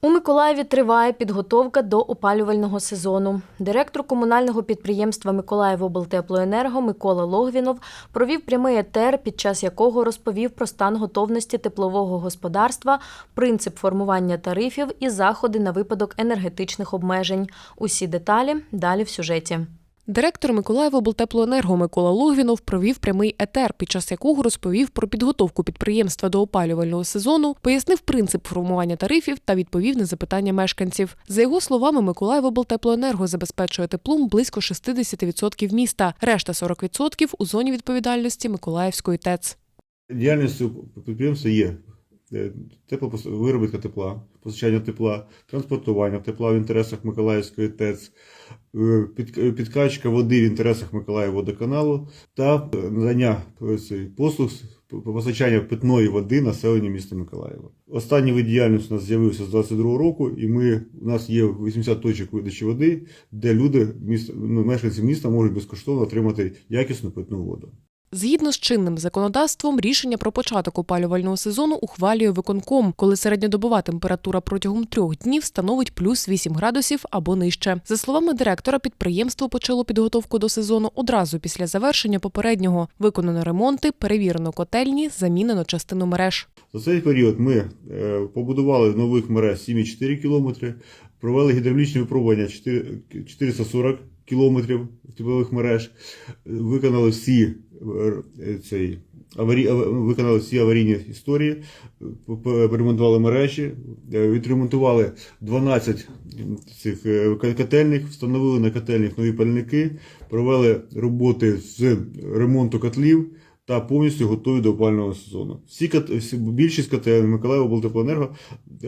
У Миколаєві триває підготовка до опалювального сезону. Директор комунального підприємства Миколаївоблтеплоенерго Микола Логвінов провів прямий етер, під час якого розповів про стан готовності теплового господарства, принцип формування тарифів і заходи на випадок енергетичних обмежень. Усі деталі далі в сюжеті. Директор Миколаївоблтеплоенерго Микола Логвінов провів прямий етер, під час якого розповів про підготовку підприємства до опалювального сезону, пояснив принцип формування тарифів та відповів на запитання мешканців. За його словами, Миколаївоблтеплоенерго забезпечує теплом близько 60% міста, решта 40% у зоні відповідальності Миколаївської ТЕЦ. Діяльністю підприємства є е, теплопос- виробітка тепла, постачання тепла, транспортування тепла в інтересах Миколаївської ТЕЦ, е, під- підкачка води в інтересах Миколаївводоканалу та е, надання послуг по постачання питної води населенню міста Миколаєва. Останній вид діяльності у нас з'явився з 22 року, і ми, у нас є 80 точок видачі води, де люди, міста, ну, мешканці міста можуть безкоштовно отримати якісну питну воду. Згідно з чинним законодавством, рішення про початок опалювального сезону ухвалює виконком, коли середньодобова температура протягом трьох днів становить плюс 8 градусів або нижче. За словами директора, підприємство почало підготовку до сезону одразу після завершення попереднього. Виконано ремонти, перевірено котельні, замінено частину мереж. За цей період ми е, побудували нових мереж 7,4 км, провели гідравлічні випробування 440 км теплових мереж, виконали всі, е, цей, аварі, виконали всі аварійні історії, перемонтували мережі, е, відремонтували 12 цих е, котельних, встановили на котельних нові пальники, провели роботи з ремонту котлів та повністю готові до опального сезону. Всі, всі більшість котелень Миколаїв облтеплоенерго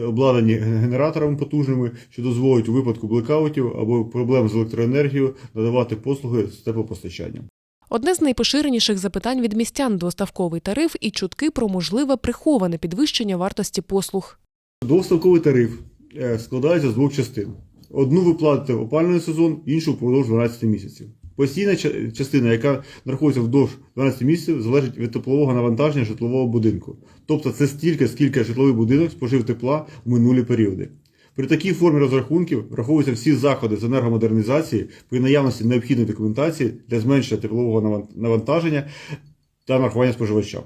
обладнані генераторами потужними, що дозволить у випадку блекаутів або проблем з електроенергією надавати послуги з теплопостачанням. Одне з найпоширеніших запитань від містян двоставковий тариф і чутки про можливе приховане підвищення вартості послуг. Двоставковий тариф е, складається з двох частин. Одну ви платите в опалювальний сезон, іншу впродовж 12 місяців. Постійна частина, яка знаходиться вдовж 12 місяців, залежить від теплового навантаження житлового будинку. Тобто це стільки, скільки житловий будинок спожив тепла в минулі періоди. При такій формі розрахунків враховуються всі заходи з енергомодернізації при наявності необхідної документації для зменшення теплового навантаження та нарахування споживачам.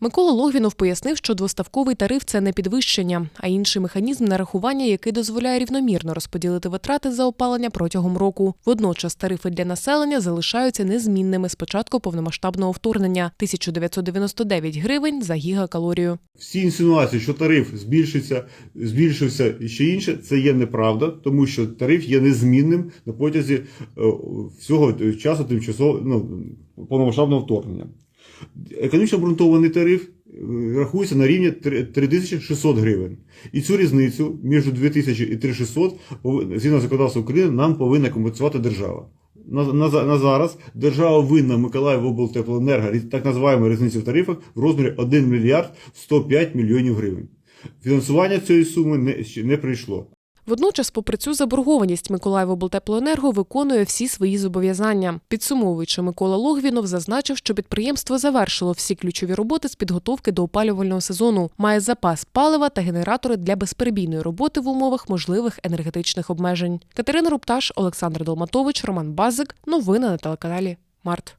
Микола Логвінов пояснив, що двоставковий тариф це не підвищення, а інший механізм нарахування, який дозволяє рівномірно розподілити витрати за опалення протягом року. Водночас тарифи для населення залишаються незмінними з початку повномасштабного вторгнення 1999 гривень за гігакалорію. Всі інсинуації, що тариф збільшиться, збільшився і ще інше, це є неправда, тому що тариф є незмінним на протязі е, всього часу тимчасово ну, повномасштабного вторгнення. Економічно обґрунтований тариф е, рахується на рівні 3600 гривень. І цю різницю між 2000 і 3600, пов- згідно законодавства України, нам повинна компенсувати держава. На, на, на зараз держава винна Миколаїв різ- так називаємо різницю в тарифах в розмірі 1 мільярд 105 мільйонів гривень. Фінансування цієї суми не, не прийшло. Водночас, попри цю заборгованість, Миколаївоблтеплоенерго виконує всі свої зобов'язання. Підсумовуючи, Микола Логвінов зазначив, що підприємство завершило всі ключові роботи з підготовки до опалювального сезону, має запас палива та генератори для безперебійної роботи в умовах можливих енергетичних обмежень. Катерина Рупташ, Олександр Долматович, Роман Базик. Новини на телеканалі Март.